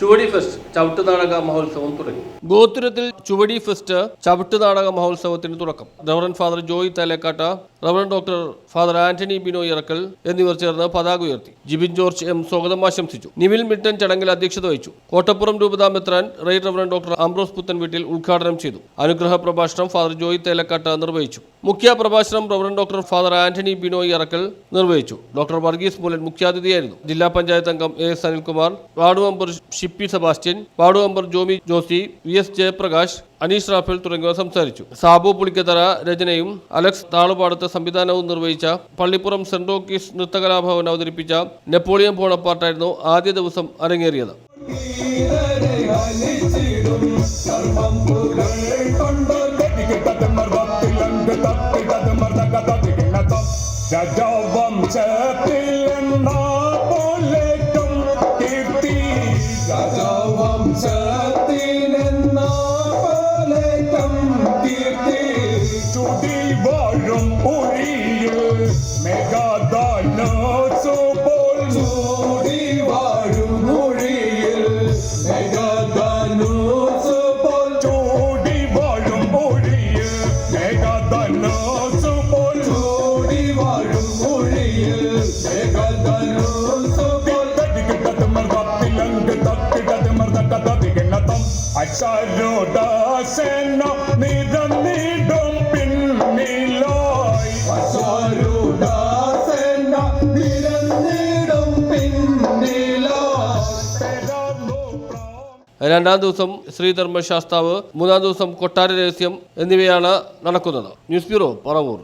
ചുവടി fest ചവിട്ട് നാടക മഹോത്സവം തുടങ്ങി. ഗോത്രത്തിൽ ചുവടി ഫെസ്റ്റ് ചവിട്ട് നാടക മഹോത്സവത്തിന് തുടക്കം. Reverend father Joy Thalekkatt reverend doctor father Antony Binoy Irakkal എന്നിവർ ചേർന്ന് പതാക ഉയർത്തി. ജിബിൻ ജോർജ് എം സ്വാഗതം ആശംസിച്ചു. നിവിൽ മിട്ടൻ ചടങ്ങിൽ അധ്യക്ഷത വഹിച്ചു. കോട്ടപ്പുറം രൂപതാ മെത്രാൻ റൈറ്റ് റവറൻ ഡോക്ടർ അംബ്രോസ് പുത്തൻ വീട്ടിൽ ഉദ്ഘാടനം ചെയ്തു. അനുഗ്രഹ പ്രഭാഷണം ഫാദർ ജോയ് തേലക്കാട്ട് നിർവഹിച്ചു. മുഖ്യ പ്രഭാഷണം reverend doctor father Antony Binoy Irakkal നിർവഹിച്ചു. ഡോക്ടർ വർഗീസ് മൂലൻ മുഖ്യാതിഥിയായിരുന്നു. ജില്ലാ പഞ്ചായത്ത് അംഗം A S Anilkumar ward member Shippy Sebastian ward member Jomy Josy V S Jayaprakash Aneesh Raphael തുടങ്ങിയവർ സംസാരിച്ചു. സാബു പുളിക്കത്തറ രചനയും അലക്സ് താളുപാടത്ത് സംവിധാനവും നിർവഹിച്ച പള്ളിപ്പുറം സെന്റ് റോക്കീസ് നൃത്തകലാഭവൻ അവതരിപ്പിച്ച നെപ്പോളിയൻ പോണപ്പാട്ടായിരുന്നു ആദ്യ ദിവസം അരങ്ങേറിയത്. രാജവംശത്തിലെന്ന പോലേക്കും கூடி வாழும் ஒளியே மெகாதான போல் மூடி வாழும் மொழியில் மெகாதானோ போல் சூடி வாழும் மொழியில் மெகாதானோ போல் சூடி வாழும் மொழியில் மெகாதானோ அச்சாரோடாசனம் நிறம் நீடும் രണ്ടാം ദിവസം ശ്രീധർമ്മശാസ്താവ് മൂന്നാം ദിവസം കൊട്ടാര രഹസ്യം എന്നിവയാണ് നടക്കുന്നത്. News bureau Paravur.